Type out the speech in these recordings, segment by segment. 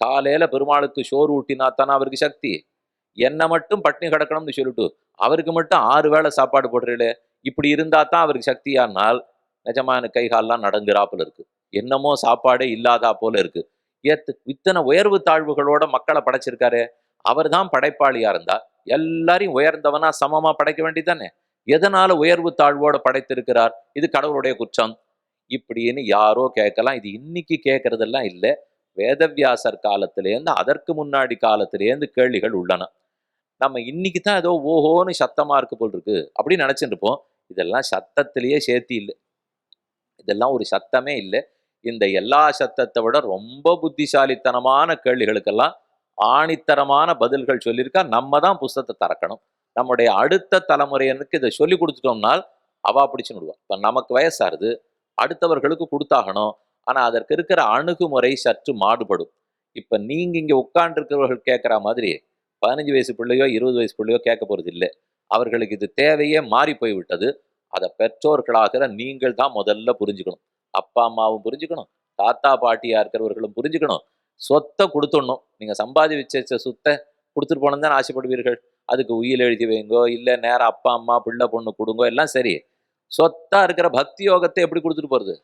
காலையில பெருமாளுக்கு சோறு ஊட்டினா தானே அவருக்கு சக்தி. என்ன மட்டும் பட்டினி கிடக்கணும்னு சொல்லிட்டு அவருக்கு மட்டும் ஆறு வேளை சாப்பாடு போடுறீங்களே இப்படி இருந்தா தான் அவருக்கு சக்தியானால் நிஜமா எனக்கு கை நடங்குறாப்புல இருக்கு. என்னமோ சாப்பாடே இல்லாதா போல இருக்கு. ஏத்து இத்தனை உயர்வு தாழ்வுகளோட மக்களை படைச்சிருக்காரு அவர் தான் படைப்பாளியா இருந்தா எல்லாரையும் உயர்ந்தவனா சமமா படைக்க வேண்டியதானே எதனால உயர்வு தாழ்வோட படைத்திருக்கிறார்? இது கடவுளுடைய குற்றம். இப்படின்னு யாரோ கேட்கலாம். இது இன்னைக்கு கேட்கறதெல்லாம் இல்லை. வேதவியாசர் காலத்திலேருந்து அதற்கு முன்னாடி காலத்திலேருந்து கேள்விகள் உள்ளன. நம்ம இன்னைக்கு தான் ஏதோ ஓஹோன்னு சத்தமாக இருக்க போல் இருக்கு அப்படின்னு நினைச்சிட்டு இருப்போம் இதெல்லாம் சத்தத்திலேயே சேர்த்தி இல்லை. இதெல்லாம் ஒரு சத்தமே இல்லை. இந்த எல்லா சத்தத்தை விட ரொம்ப புத்திசாலித்தனமான கேள்விகளுக்கெல்லாம் ஆணித்தரமான பதில்கள் சொல்லியிருக்கா நம்ம தான் புஸ்தத்தை திறக்கணும். நம்முடைய அடுத்த தலைமுறையனுக்கு இதை சொல்லி கொடுத்துட்டோம்னால் அவா பிடிச்சு விடுவா. இப்போ நமக்கு வயசாகுது அடுத்தவர்களுக்கு கொடுத்தாகணும். ஆனால் அதற்கு இருக்கிற அணுகுமுறை சற்று மாடுபடும் இப்போ நீங்கள் இங்கே உட்காண்டிருக்கிறவர்கள் கேட்குற மாதிரி பதினஞ்சு வயசு பிள்ளையோ இருபது வயசு பிள்ளையோ கேட்க போகிறது இல்லை. அவர்களுக்கு இது தேவையே மாறி போய்விட்டது. அதை பெற்றோர்களாகிற நீங்கள் தான் முதல்ல புரிஞ்சுக்கணும். அப்பா அம்மாவும் புரிஞ்சுக்கணும். தாத்தா பாட்டியாக இருக்கிறவர்களும் புரிஞ்சுக்கணும். சொத்தை கொடுத்துடணும். நீங்கள் சம்பாதி வச்ச சொத்தை கொடுத்துட்டு போனோம் தான் ஆசைப்படுவீர்கள்? அதுக்கு உயில் எழுதி வைங்கோ இல்லை நேரம் அப்பா அம்மா பிள்ளை பொண்ணு கொடுங்கோ எல்லாம் சரி. சொத்தாக இருக்கிற பக்தி யோகத்தை எப்படி கொடுத்துட்டு போகிறது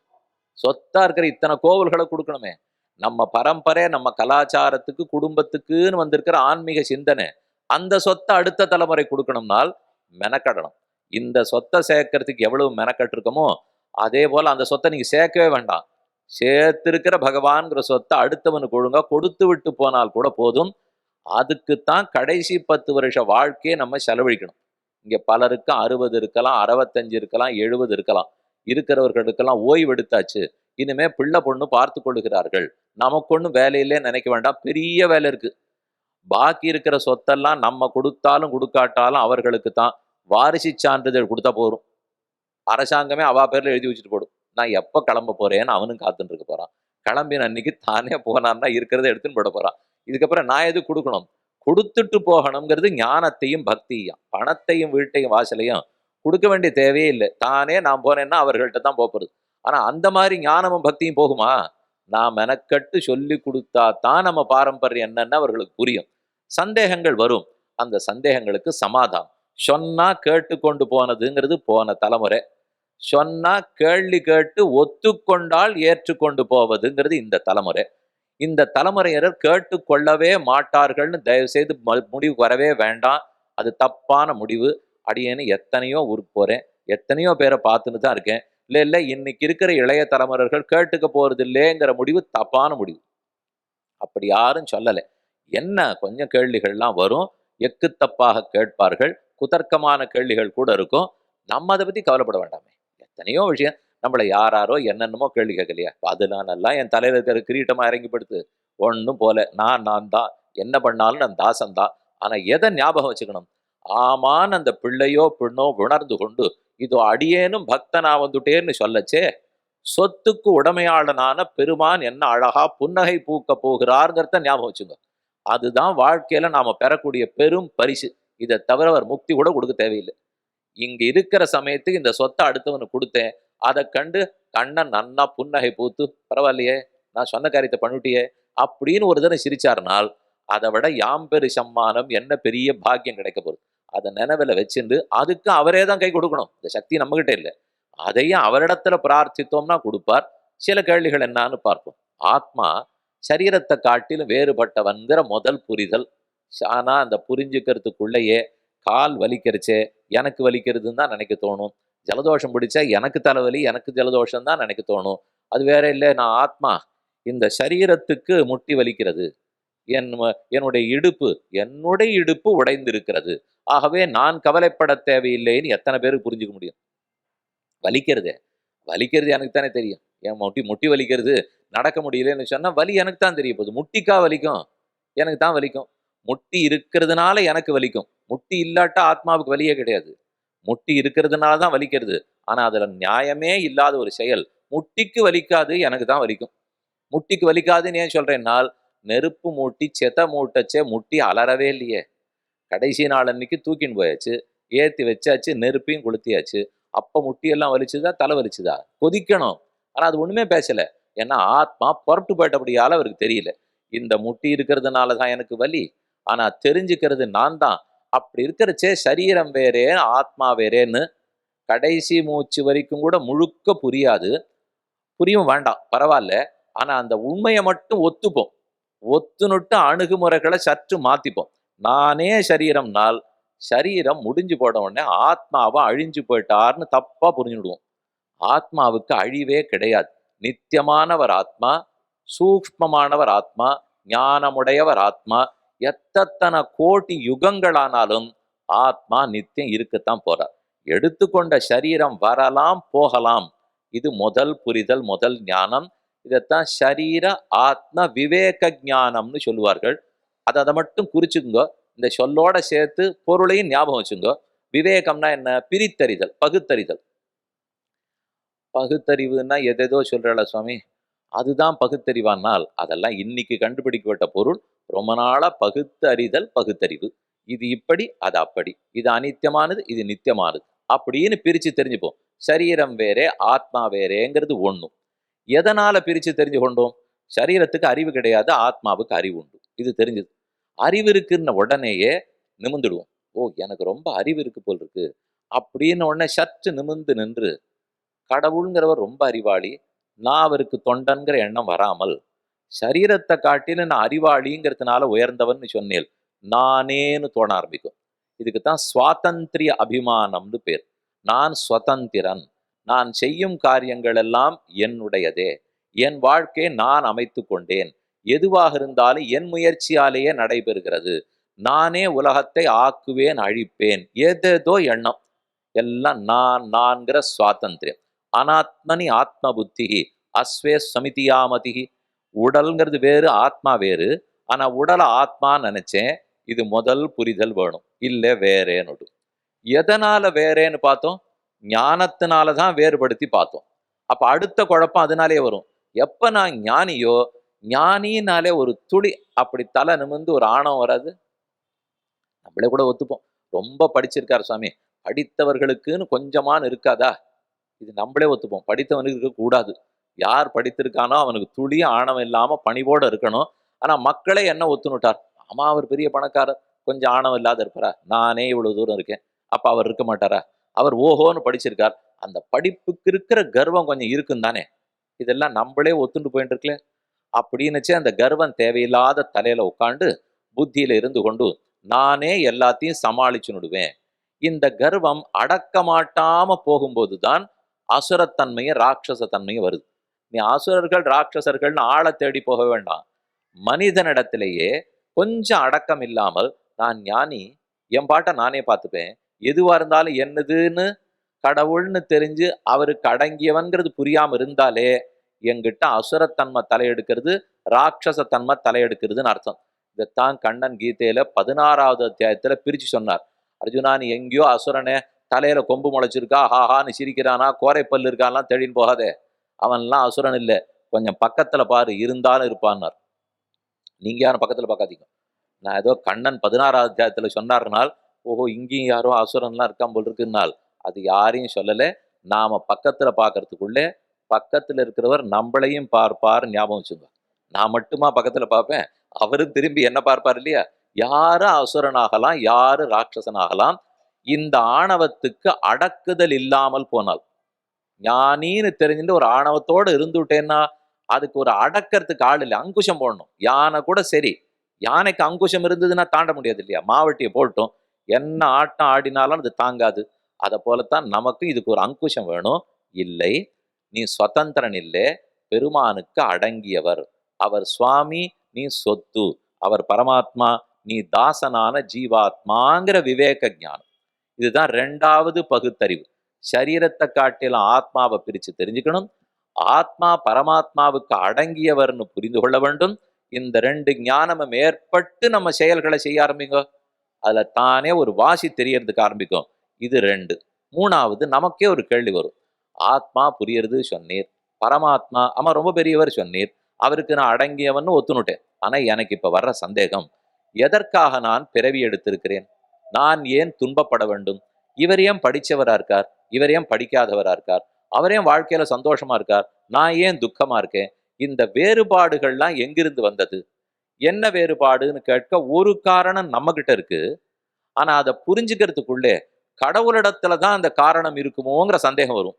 சொத்தா இருக்கிற இத்தனை கோவில்களை கொடுக்கணுமே. நம்ம பரம்பரை நம்ம கலாச்சாரத்துக்கு குடும்பத்துக்குன்னு வந்திருக்கிற ஆன்மீக சிந்தனை அந்த சொத்தை அடுத்த தலைமுறை கொடுக்கணும்னால் மெனக்கடணும். இந்த சொத்தை சேர்க்கறதுக்கு எவ்வளவு மெனக்கட்டிருக்கோமோ அதே போல அந்த சொத்தை நீங்க சேர்க்கவே வேண்டாம். சேர்த்திருக்கிற பகவான்கிற சொத்தை அடுத்தவனுக்கு ஒழுங்காக கொடுத்து விட்டு போனால் கூட போதும். அதுக்குத்தான் கடைசி பத்து வருஷ வாழ்க்கையை நம்ம செலவழிக்கணும். இங்க பலருக்கு அறுபது இருக்கலாம் அறுபத்தஞ்சு இருக்கலாம் எழுபது இருக்கலாம். இருக்கிறவர்களுக்கெல்லாம் ஓய்வு எடுத்தாச்சு இனிமே பிள்ளை பொண்ணு பார்த்து கொள்ளுகிறார்கள் நமக்கு ஒன்றும் வேலையிலே நினைக்க வேண்டாம். பெரிய வேலை இருக்கு. பாக்கி இருக்கிற சொத்தெல்லாம் நம்ம கொடுத்தாலும் கொடுக்காட்டாலும் அவர்களுக்கு தான். வாரிசு சான்றிதழ் கொடுத்தா போதும். அரசாங்கமே அவா பேரில் எழுதி வச்சுட்டு போடும். நான் எப்போ கிளம்ப போறேன்னு அவனும் காத்துட்டு இருக்க போறான். கிளம்பின அன்னைக்கு தானே போனான்னா இருக்கிறத எடுத்துன்னு போட போறான். இதுக்கப்புறம் நான் எது கொடுக்கணும்? கொடுத்துட்டு போகணுங்கிறது ஞானத்தையும் பக்தியும் பணத்தையும் வீட்டையும் வாசலையும் கொடுக்க வேண்டிய தேவையே இல்லை. தானே நான் போனேன்னா அவர்கள்ட்ட தான் போகிறது ஆனால் அந்த மாதிரி ஞானமும் பக்தியும் போகுமா? நான் மெனக்கட்டு சொல்லி கொடுத்தா தான் நம்ம பாரம்பரியம் என்னன்னு அவர்களுக்கு புரியும். சந்தேகங்கள் வரும். அந்த சந்தேகங்களுக்கு சமாதானம். சொன்னா கேட்டுக்கொண்டு போனதுங்கிறது போன தலைமுறை. சொன்னா கேள்வி கேட்டு ஒத்துக்கொண்டால் ஏற்றுக்கொண்டு போவதுங்கிறது இந்த தலைமுறை. இந்த தலைமுறையினர் கேட்டுக்கொள்ளவே மாட்டார்கள்னு தயவுசெய்து ம- முடிவுக்கு வரவே வேண்டாம். அது தப்பான முடிவு. அடியேன்னு எத்தனையோ ஊருக்கு போகிறேன் எத்தனையோ பேரை பார்த்துன்னு தான் இருக்கேன். இல்லை இல்லை இன்னைக்கு இருக்கிற இளைய தலைமுறைகள் கேட்டுக்க போகிறது இல்லைங்கிற முடிவு தப்பான முடிவு. அப்படி யாரும் சொல்லலை. என்ன கொஞ்சம் கேள்விகள்லாம் வரும். எக்கு தப்பாக கேட்பார்கள். குதர்க்கமான கேள்விகள் கூட இருக்கும். நம்ம அதை பற்றி கவலைப்பட வேண்டாமே. எத்தனையோ விஷயம். நம்மளை யாராரோ என்னென்னமோ கேள்வி கேட்கலையா? அப்ப அது நானெல்லாம் என் தலையில் இருக்கிற கிரீட்டமாக இறங்கிப்படுத்து ஒன்றும் போல. நான் நான் தான். என்ன பண்ணாலும் நான் தாசன் தான். ஆனால் எதை ஞாபகம் வச்சுக்கணும்? ஆமான் அந்த பிள்ளையோ பெண்ணோ உணர்ந்து கொண்டு இதோ அடியேனும் பக்தனா வந்துட்டேன்னு சொல்லச்சே சொத்துக்கு உடமையாளனான பெருமான் என்ன அழகா புன்னகை பூக்க போகிறார்ங்கிறத ஞாபகம் வச்சுங்க. அதுதான் வாழ்க்கையில நாம பெறக்கூடிய பெரும் பரிசு. இதை தவிர அவர் முக்தி கூட கொடுக்க தேவையில்லை. இங்க இருக்கிற சமயத்துக்கு இந்த சொத்தை அடுத்தவனுக்கு கொடுத்தேன். அதை கண்டு கண்ணன் நன்னா புன்னகை பூத்து பரவாயில்லையே நான் சொன்ன காரியத்தை பண்ணிட்டியே அப்படின்னு ஒரு தடவை சிரிச்சாருனால் அதை விட யாம்பெரு சம்மானம் என்ன பெரிய பாக்கியம் கிடைக்க போகுது. அதை நினைவில் வச்சிருந்து அதுக்கு அவரே தான் கை கொடுக்கணும். இந்த சக்தி நம்மகிட்ட இல்லை. அதையும் அவரிடத்துல பிரார்த்தித்தோம்னா கொடுப்பார். சில கேள்விகள் என்னான்னு பார்ப்போம். ஆத்மா சரீரத்தை காட்டிலும் வேறுபட்டவன்கிற முதல் புரிதல். ஆனால் அந்த புரிஞ்சுக்கிறதுக்குள்ளேயே கால் வலிக்கிறச்சே எனக்கு வலிக்கிறதுன்னு தான் நினைக்க தோணும். ஜலதோஷம் பிடிச்சா எனக்கு தலைவலி எனக்கு ஜலதோஷம் தான் நினைக்க தோணும். அது வேற இல்லை நான் ஆத்மா இந்த சரீரத்துக்கு முட்டி வலிக்கிறது. என் என்னுடைய இடுப்பு என்னுடைய இடுப்பு உடைந்திருக்கிறது. ஆகவே நான் கவலைப்பட தேவையில்லைன்னு எத்தனை பேருக்கு புரிஞ்சுக்க முடியும்? வலிக்கிறதே. வலிக்கிறது எனக்கு தானே தெரியும். என் முட்டி முட்டி வலிக்கிறது? நடக்க முடியலன்னு சொன்னால் வலி எனக்கு தான் தெரிய போகுது. முட்டிக்கா வலிக்கும்? எனக்கு தான் வலிக்கும். முட்டி இருக்கிறதுனால எனக்கு வலிக்கும். முட்டி இல்லாட்டா ஆத்மாவுக்கு வலியே கிடையாது. முட்டி இருக்கிறதுனால தான் வலிக்கிறது. ஆனால் அதில் நியாயமே இல்லாத ஒரு செயல். முட்டிக்கு வலிக்காது எனக்கு தான் வலிக்கும். முட்டிக்கு வலிக்காதுன்னு ஏன் சொல்கிறேன்னால் நெருப்பு மூட்டி செத மூட்டச்சே முட்டி அலறவே இல்லையே. கடைசி நாள் அன்னைக்கு தூக்கின்னு போயாச்சு. ஏற்றி வச்சாச்சு நெருப்பையும் கொளுத்தியாச்சு. அப்போ முட்டியெல்லாம் வலிச்சுதா தலை வலிச்சுதா? கொதிக்கணும். ஆனால் அது ஒன்றுமே பேசலை. ஏன்னா ஆத்மா புறட்டு போயிட்டபடியால் அவருக்கு தெரியல. இந்த முட்டி இருக்கிறதுனால தான் எனக்கு வலி. ஆனால் தெரிஞ்சுக்கிறது நான் தான். அப்படி இருக்கிறச்சே சரீரம் வேறே ஆத்மா வேறேன்னு கடைசி மூச்சு வரைக்கும் கூட முழுக்க புரியாது. புரியும் வேண்டாம் பரவாயில்ல. ஆனால் அந்த உண்மையை மட்டும் ஒத்துப்போம். ஒத்துனுட்டு அணுகுமுறைகளை சற்று மாத்திப்போம். நானே சரீரம்னால் சரீரம் முடிஞ்சு போட உடனே ஆத்மாவை அழிஞ்சு போயிட்டார்னு தப்பா புரிஞ்சுடுவோம் ஆத்மாவுக்கு அழிவே கிடையாது. நித்தியமானவர் ஆத்மா சூக்ஷ்மமானவர் ஆத்மா ஞானமுடையவர் ஆத்மா எத்தனை கோடி யுகங்களானாலும் ஆத்மா நித்தியம் இருக்கத்தான் போறார். எடுத்துக்கொண்ட சரீரம் வரலாம் போகலாம். இது முதல் புரிதல் முதல் ஞானம். இதைத்தான் சரீர ஆத்ம விவேக ஜானம்னு சொல்லுவார்கள். அதை அதை மட்டும் குறிச்சுக்குங்க. இந்த சொல்லோட சேர்த்து பொருளையும் ஞாபகம் வச்சுங்க. விவேகம்னா என்ன? பிரித்தறிதல் பகுத்தறிதல். பகுத்தறிவுன்னா எதேதோ சொல்றல சுவாமி. அதுதான் பகுத்தறிவானால் அதெல்லாம் இன்னைக்கு கண்டுபிடிக்கப்பட்ட பொருள். ரொம்ப நாளா பகுத்தறிதல் பகுத்தறிவு. இது இப்படி அது அப்படி. இது அனித்தியமானது இது நித்தியமானது அப்படின்னு பிரிச்சு தெரிஞ்சுப்போம். சரீரம் வேறே ஆத்மா வேறேங்கிறது ஒன்றும் எதனால் பிரித்து தெரிஞ்சு கொண்டோம் சரீரத்துக்கு அறிவு கிடையாது ஆத்மாவுக்கு அறிவு உண்டு. இது தெரிஞ்சது. அறிவு இருக்குன்ன உடனேயே நிமிந்துடுவோம் ஓ எனக்கு ரொம்ப அறிவு இருக்கு போல் இருக்கு. அப்படின்னு உடனே சற்று நிமிந்து நின்று கடவுளுங்கிறவர் ரொம்ப அறிவாளி நான் அவருக்கு தொண்டன்கிற எண்ணம் வராமல் சரீரத்தை காட்டிலும் நான் அறிவாளிங்கிறதுனால உயர்ந்தவன் சொன்னேன் நானேன்னு தோண ஆரம்பிக்கும். இதுக்கு தான் சுவாதந்திரிய அபிமானம்னு பேர். நான் சுதந்திரன் நான் செய்யும் காரியங்கள் எல்லாம் என்னுடையதே. என் வாழ்க்கையை நான் அமைத்து கொண்டேன். எதுவாக இருந்தாலும் என் முயற்சியாலேயே நடைபெறுகிறது. நானே உலகத்தை ஆக்குவேன் அழிப்பேன். ஏதேதோ எண்ணம். எல்லாம் நான் நான்கிற சுவாதந்திரம் அனாத்மனி ஆத்ம புத்தி. அஸ்வே சமிதியாமதிகி உடல்ங்கிறது வேறு ஆத்மா வேறு. ஆனால் உடலை ஆத்மா நினச்சேன். இது முதல் புரிதல் வேணும். இல்லை வேறேன்னு எதனால் வேறேன்னு பார்த்தோம்? ஞானத்தினால தான் வேறுபடுத்தி பார்த்தோம். அப்போ அடுத்த குழப்பம் அதனாலே வரும். எப்போ நான் ஞானியோ ஞானினாலே ஒரு துளி அப்படி தலை நிமிர்ந்து ஒரு ஆணவம் வராது? நம்மளே கூட ஒத்துப்போம். ரொம்ப படிச்சிருக்கார் சுவாமி. படித்தவர்களுக்குன்னு கொஞ்சமானு இருக்காதா? இது நம்மளே ஒத்துப்போம். படித்தவனுக்கு இருக்கக்கூடாது யார் படித்திருக்கானோ அவனுக்கு துளி ஆணவம் இல்லாமல் பணிவோடு இருக்கணும். ஆனால் மக்களே என்ன ஒத்துனுட்டார் ஆமாம் அவர் பெரிய பணக்காரர். கொஞ்சம் ஆணவம் இல்லாத இருப்பாரா? நானே இவ்வளோ தூரம் இருக்கேன். அப்போ அவர் இருக்க மாட்டாரா? அவர் ஓஹோன்னு படிச்சிருக்கார். அந்த படிப்புக்கு இருக்கிற கர்வம் கொஞ்சம் இருக்கும் தானே. இதெல்லாம் நம்மளே ஒத்துண்டு போயிட்டு இருக்கல அப்படின்னுச்சே அந்த கர்வம் தேவையில்லாத தலையில உட்காந்து புத்தியில இருந்து கொண்டு நானே எல்லாத்தையும் சமாளிச்சுனுடுவேன் இந்த கர்வம் அடக்க மாட்டாம போகும்போது தான் அசுரத்தன்மையும் ராட்சசத்தன்மையும் வருது. நீ அசுரர்கள் ராட்சசர்கள்னு ஆளை தேடி போக வேண்டாம். மனிதனிடத்திலேயே கொஞ்சம் அடக்கம் இல்லாமல் நான் ஞானி என் பாட்டை நானே பார்த்துப்பேன். எதுவாக இருந்தாலும் என்னதுன்னு கடவுள்னு தெரிஞ்சு அவருக்கு அடங்கியவன்கிறது புரியாமல் இருந்தாலே என்கிட்ட அசுரத்தன்மை தலையெடுக்கிறது ராட்சசத்தன்மை தலையெடுக்கிறதுன்னு அர்த்தம். இதைத்தான் கண்ணன் கீதையில பதினாறாவது அத்தியாயத்துல பிரிச்சு சொன்னார். அர்ஜுனா நீ எங்கேயோ அசுரனே தலையில கொம்பு முளைச்சிருக்கா ஹாஹான்னு சிரிக்கிறானா கோரைப்பல் இருக்கான்லாம் தேடின்னு போகாதே. அவன்லாம் அசுரன் இல்லை. கொஞ்சம் பக்கத்துல பாரு இருந்தாலும் இருப்பான்னார். நீங்க யாரும் பக்கத்துல பார்க்காதீங்க. நான் ஏதோ கண்ணன் பதினாறாவது அத்தியாயத்துல சொன்னார்னால் ஓஹோ இங்கேயும் யாரோ அசுரன்லாம் இருக்கான் போல் இருக்குன்னால் அது யாரையும் சொல்லலை. நாம பக்கத்துல பார்க்கறதுக்குள்ளே பக்கத்துல இருக்கிறவர் நம்மளையும் பார்ப்பார் ஞாபகம் வச்சுங்க நான் மட்டுமா பக்கத்துல பார்ப்பேன்? அவரும் திரும்பி என்ன பார்ப்பார் இல்லையா? யாரு அசுரனாகலாம் யாரு ராட்சசனாகலாம்? இந்த ஆணவத்துக்கு அடக்குதல் இல்லாமல் போனால். ஞானின்னு தெரிஞ்சுட்டு ஒரு ஆணவத்தோடு இருந்துவிட்டேன்னா அதுக்கு ஒரு அடக்கிறதுக்கு ஆள் இல்லை. அங்குஷம் போடணும். யானை கூட சரி. யானைக்கு அங்குஷம் இருந்ததுன்னா தாண்ட முடியாது இல்லையா? மாவட்டியை போட்டோம். என்ன ஆட்டம் ஆடினாலும் அது தாங்காது. அதை போலத்தான் நமக்கும் இதுக்கு ஒரு அங்குஷம் வேணும். இல்லை நீ சுதந்திரன் இல்லை பெருமானுக்கு அடங்கியவர். அவர் சுவாமி நீ சொத்து. அவர் பரமாத்மா நீ தாசனான ஜீவாத்மாங்கிற விவேக ஞானம். இதுதான் ரெண்டாவது பகுத்தறிவு. சரீரத்தை காட்டிலும் ஆத்மாவை பிரிச்சு தெரிஞ்சுக்கணும். ஆத்மா பரமாத்மாவுக்கு அடங்கியவர்னு புரிந்து கொள்ள வேண்டும். இந்த ரெண்டு ஞானமும் ஏற்பட்டு நம்ம செயல்களை செய்ய ஆரம்பிங்க. அதுல தானே ஒரு வாசி தெரியறதுக்கு ஆரம்பிக்கும். இது ரெண்டு. மூணாவது நமக்கே ஒரு கேள்வி வரும். ஆத்மா புரியறது சொன்னீர். பரமாத்மா ஆமாம் ரொம்ப பெரியவர் சொன்னீர். அவருக்கு நான் அடங்கியவன்னு ஒத்துனுட்டேன் ஆனா எனக்கு இப்ப வர்ற சந்தேகம் எதற்காக நான் பிறவி எடுத்திருக்கிறேன்? நான் ஏன் துன்பப்பட வேண்டும்? இவர் ஏன் படிச்சவரா இருக்கார்? இவர் ஏன் படிக்காதவரா இருக்கார்? அவர் ஏன் வாழ்க்கையில சந்தோஷமா இருக்கார்? நான் ஏன் துக்கமா இருக்கேன்? இந்த வேறுபாடுகள்லாம் எங்கிருந்து வந்தது? என்ன வேறுபாடுன்னு கேட்க ஒரு காரணம் நம்ம கிட்ட இருக்கு. ஆனா அதை புரிஞ்சுக்கிறதுக்குள்ளே கடவுளிடத்துல தான் அந்த காரணம் இருக்குமோங்கிற சந்தேகம் வரும்.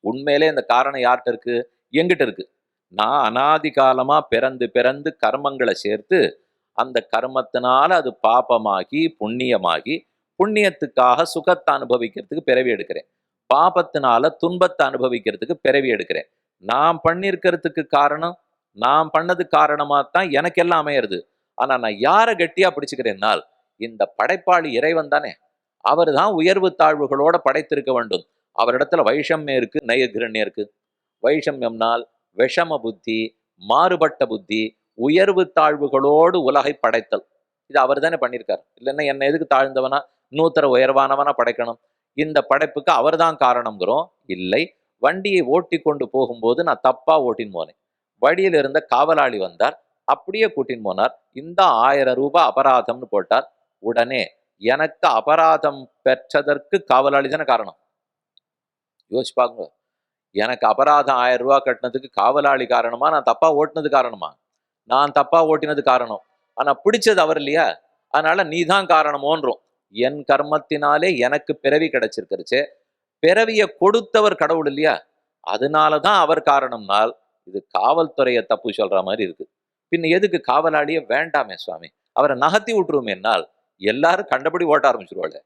உண்மையிலே இந்த காரணம் யார்கிட்ட இருக்கு? எங்கிட்ட இருக்கு. நான் அனாதி காலமா பிறந்து பிறந்து கர்மங்களை சேர்த்து அந்த கர்மத்தினால அது பாபமாகி புண்ணியமாகி புண்ணியத்துக்காக சுகத்தை அனுபவிக்கிறதுக்கு பிறவி எடுக்கிறேன். பாபத்தினால துன்பத்தை அனுபவிக்கிறதுக்கு பிறவி எடுக்கிறேன். நான் பண்ணியிருக்கிறதுக்கு காரணம்? நான் பண்ணது காரணமா தான் எனக்கு எல்லாம் அமையிறது ஆனா நான் யாரை கெட்டியா பிடிச்சுக்கிறேன்னால் இந்த படைப்பாளி இறைவன் தானே. அவர் தான் உயர்வு தாழ்வுகளோட படைத்திருக்க வேண்டும். அவரிடத்துல வைஷமியம் இருக்கு நயகிரண்யம் இருக்கு. வைஷமியம்னால் விஷம புத்தி மாறுபட்ட புத்தி உயர்வு தாழ்வுகளோடு உலகை படைத்தல். இது அவர் தானே பண்ணியிருக்கார் இல்லைன்னா என்ன எதுக்கு தாழ்ந்தவனா? நூத்தர உயர்வானவனா படைக்கணும். இந்த படைப்புக்கு அவர் தான் காரணங்கிறோம் இல்லை வண்டியை ஓட்டி கொண்டு போகும்போது நான் தப்பா ஓட்டின்னு போனேன். வழியில் இருந்த காவலாளி வந்தார். அப்படியே கூட்டின்னு போனார். இந்த ஆயிரம் ரூபாய் அபராதம்னு போட்டார். உடனே எனக்கு அபராதம் பெற்றதற்கு காவலாளி தானே காரணம். யோசிச்சு பாருங்க. எனக்கு அபராதம் ஆயிரம் ரூபாய் கட்டினதுக்கு காவலாளி காரணமா? நான் தப்பா ஓட்டுனது காரணமா? நான் தப்பா ஓட்டினது காரணம். ஆனா பிடிச்சது அவர் இல்லையா? அதனால நீ தான் காரணமோன்றோம். என் கர்மத்தினாலே எனக்கு பிறவி கிடைச்சிருக்கிறச்சு. பிறவியை கொடுத்தவர் கடவுள் இல்லையா? அதனாலதான் அவர் காரணம்னால் இது காவல்துறையை தப்பு சொல்ற மாதிரி இருக்கு. பின்ன எதுக்கு காவலாளியே வேண்டாமே சுவாமி. அவரை நகர்த்தி விட்டுருவோமேனால் எல்லாரும் கண்டபடி ஓட்ட ஆரம்பிச்சிருவாள்.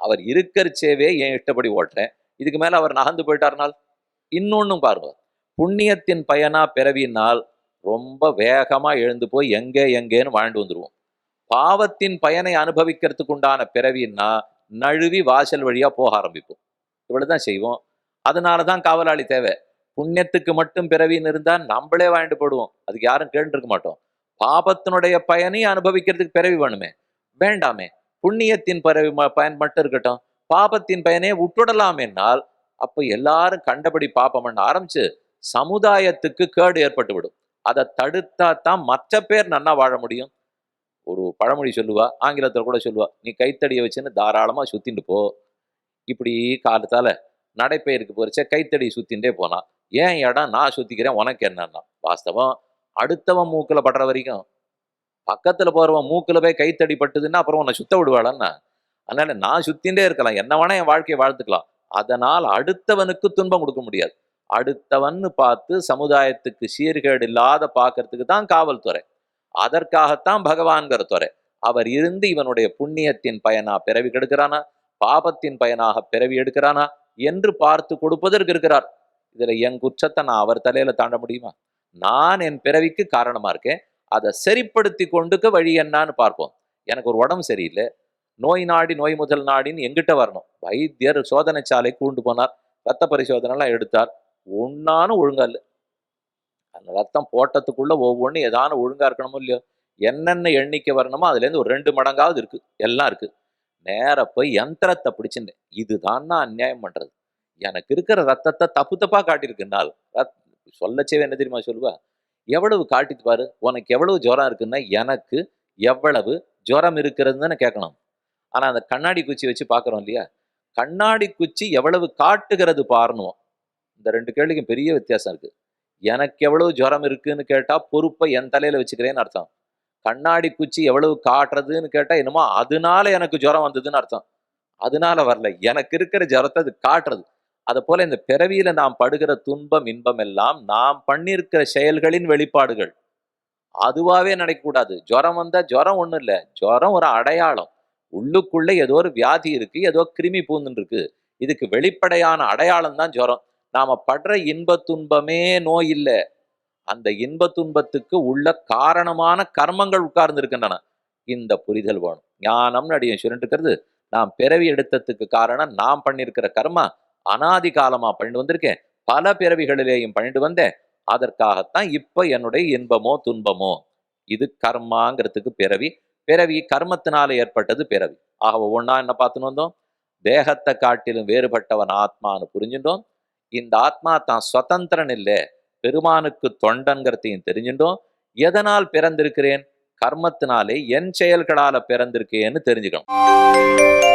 அவர் இருக்கிறச்சேவே என் இஷ்டப்படி ஓட்டுறேன். இதுக்கு மேல அவர் நகர்ந்து போயிட்டார்னால்? இன்னொன்னும் பாருங்க. புண்ணியத்தின் பயனா பிறவினால் ரொம்ப வேகமா எழுந்து போய் எங்கே எங்கேன்னு வாழ்ந்து வந்துடுவோம் பாவத்தின் பயனை அனுபவிக்கிறதுக்கு உண்டான பிறவின்னா நழுவி வாசல் வழியா போக ஆரம்பிப்போம். இவ்வளவுதான் செய்வோம். அதனால தான் காவலாளி தேவை. புண்ணியத்துக்கு மட்டும் பிறவின்னு இருந்தால் நம்மளே வாழ்ந்து போடுவோம். அதுக்கு யாரும் கேட்டுருக்க மாட்டோம். பாபத்தினுடைய பயனை அனுபவிக்கிறதுக்கு பிறவி வேணுமே. வேண்டாமே. புண்ணியத்தின் பிறவி ம- பயன் மட்டும் இருக்கட்டும். பாபத்தின் பயனே என்னால். அப்போ எல்லாரும் கண்டபடி பாப்பம் பண்ண ஆரம்பிச்சு சமுதாயத்துக்கு கேடு ஏற்பட்டு விடும். அதை தடுத்தா தான் மற்ற பேர் நன்னா வாழ முடியும். ஒரு பழமொழி சொல்லுவா ஆங்கிலத்தில் கூட சொல்லுவா நீ கைத்தடியை வச்சுன்னு தாராளமா சுற்றிட்டு போ. இப்படி காலத்தால நடைப்பயிருக்கு போறச்ச கைத்தடி சுற்றிண்டே போனான் ஏன் இடம் நான் சுத்திக்கிறேன் உனக்கு என்னன்னா? வாஸ்தவம் அடுத்தவன் மூக்குல படுற வரைக்கும். பக்கத்துல போறவன் மூக்குல போய் கைத்தடி பட்டுதுன்னா அப்புறம் உன்னை சுத்த விடுவாளன்னா அதனால நான் சுத்தின்றே இருக்கலாம். என்ன வேணா என் வாழ்க்கையை வாழ்த்துக்கலாம். அதனால் அடுத்தவனுக்கு துன்பம் கொடுக்க முடியாது. அடுத்தவன்னு பார்த்து சமுதாயத்துக்கு சீர்கேடு இல்லாத பார்க்கறதுக்கு தான் காவல்துறை அதற்காகத்தான் பகவான்கிற துறை. அவர் இருந்து இவனுடைய புண்ணியத்தின் பயனா பிறவி கெடுக்கிறானா? பாபத்தின் பயனாக பிறவி எடுக்கிறானா? என்று பார்த்து கொடுப்பதற்கு இருக்கிறார். இதில் என் குற்றத்தை நான் அவர் தலையில் தாண்ட முடியுமா? நான் என் பிறவிக்கு காரணமாக இருக்கேன். அதை சரிப்படுத்தி கொண்டுக்க வழி என்னான்னு பார்ப்போம். எனக்கு ஒரு உடம்பு சரியில்லை. நோய் நாடி நோய் முதல் நாடின்னு எங்கிட்ட வரணும். வைத்தியர் சோதனை சாலை கூண்டு போனார். ரத்த பரிசோதனைலாம் எடுத்தார். ஒன்றானும் ஒழுங்கா இல்லை. அந்த ரத்தம் போட்டத்துக்குள்ளே ஒவ்வொன்றும் ஏதானு ஒழுங்காக இருக்கணுமோ இல்லையோ என்னென்ன எண்ணிக்கை வரணுமோ அதுலேருந்து ஒரு ரெண்டு மடங்காவது இருக்குது எல்லாம் இருக்குது நேராக போய் யந்திரத்தை பிடிச்சிருந்தேன். இதுதான் நான் அநியாயம் பண்ணுறது எனக்கு இருக்கிற ரத்தத்தை தப்பு தப்பாக காட்டியிருக்கு நாள் ரத் சொல்லச்சேவே என்ன தெரியுமா சொல்லுவா? எவ்வளவு காட்டிட்டு பாரு உனக்கு எவ்வளவு ஜுரம் இருக்குன்னா எனக்கு எவ்வளவு ஜுரம் இருக்கிறதுன்னு கேட்கணும். ஆனால் அந்த கண்ணாடி குச்சி வச்சு பார்க்கறோம் இல்லையா? கண்ணாடி குச்சி எவ்வளவு காட்டுகிறது பாருணும் இந்த ரெண்டு கேள்விக்கும் பெரிய வித்தியாசம் இருக்கு. எனக்கு எவ்வளவு ஜுரம் இருக்குன்னு கேட்டால் பொறுப்பை என் தலையில் வச்சுக்கிறேன்னு அர்த்தம். கண்ணாடி குச்சி எவ்வளவு காட்டுறதுன்னு கேட்டால் என்னமோ அதனால எனக்கு ஜுரம் வந்ததுன்னு அர்த்தம். அதனால வரல. எனக்கு இருக்கிற ஜுரத்தை அது காட்டுறது. அதை போல இந்த பிறவியில நாம் படுகிற துன்பம் இன்பம் எல்லாம் நாம் பண்ணியிருக்கிற செயல்களின் வெளிப்பாடுகள். அதுவாகவே நடக்கக்கூடாது ஜுரம் வந்தா ஜுரம் ஒண்ணும் இல்லை. ஜுரம் ஒரு அடையாளம். உள்ளுக்குள்ள ஏதோ ஒரு வியாதி இருக்கு ஏதோ கிருமி பூந்துன்னு இருக்கு. இதுக்கு வெளிப்படையான அடையாளம் தான் ஜுரம். நாம படுற இன்ப துன்பமே நோய் இல்லை. அந்த இன்ப துன்பத்துக்கு உள்ள காரணமான கர்மங்கள் உட்கார்ந்து இருக்கின்றன. இந்த புரிதல் வேணும். ஞானம்னு அடியும் சொல்லிட்டு நாம் பிறவி எடுத்ததுக்கு காரணம் நாம் பண்ணியிருக்கிற கர்மா அனாதி காலமா பண்ணிட்டு வந்திருக்கேன். பல பிறவிகளிலேயும் பண்ணிட்டு வந்தேன். அதற்காகத்தான் இப்ப என்னுடைய இன்பமோ துன்பமோ? இது கர்மாங்கிறதுக்கு பிறவி. பிறவி கர்மத்தினால ஏற்பட்டது பிறவி. ஆக ஒவ்வொன்றா என்ன பார்த்துன்னு வந்தோம்? தேகத்தை காட்டிலும் வேறுபட்டவன் ஆத்மான்னு புரிஞ்சுட்டோம். இந்த ஆத்மா தான் சுதந்திரன் இல்லை பெருமானுக்கு தொண்டன்கிறதையும் தெரிஞ்சுட்டோம். எதனால் பிறந்திருக்கிறேன்? கர்மத்தினாலே என் செயல்களால பிறந்திருக்கேன்னு தெரிஞ்சுக்கணும்.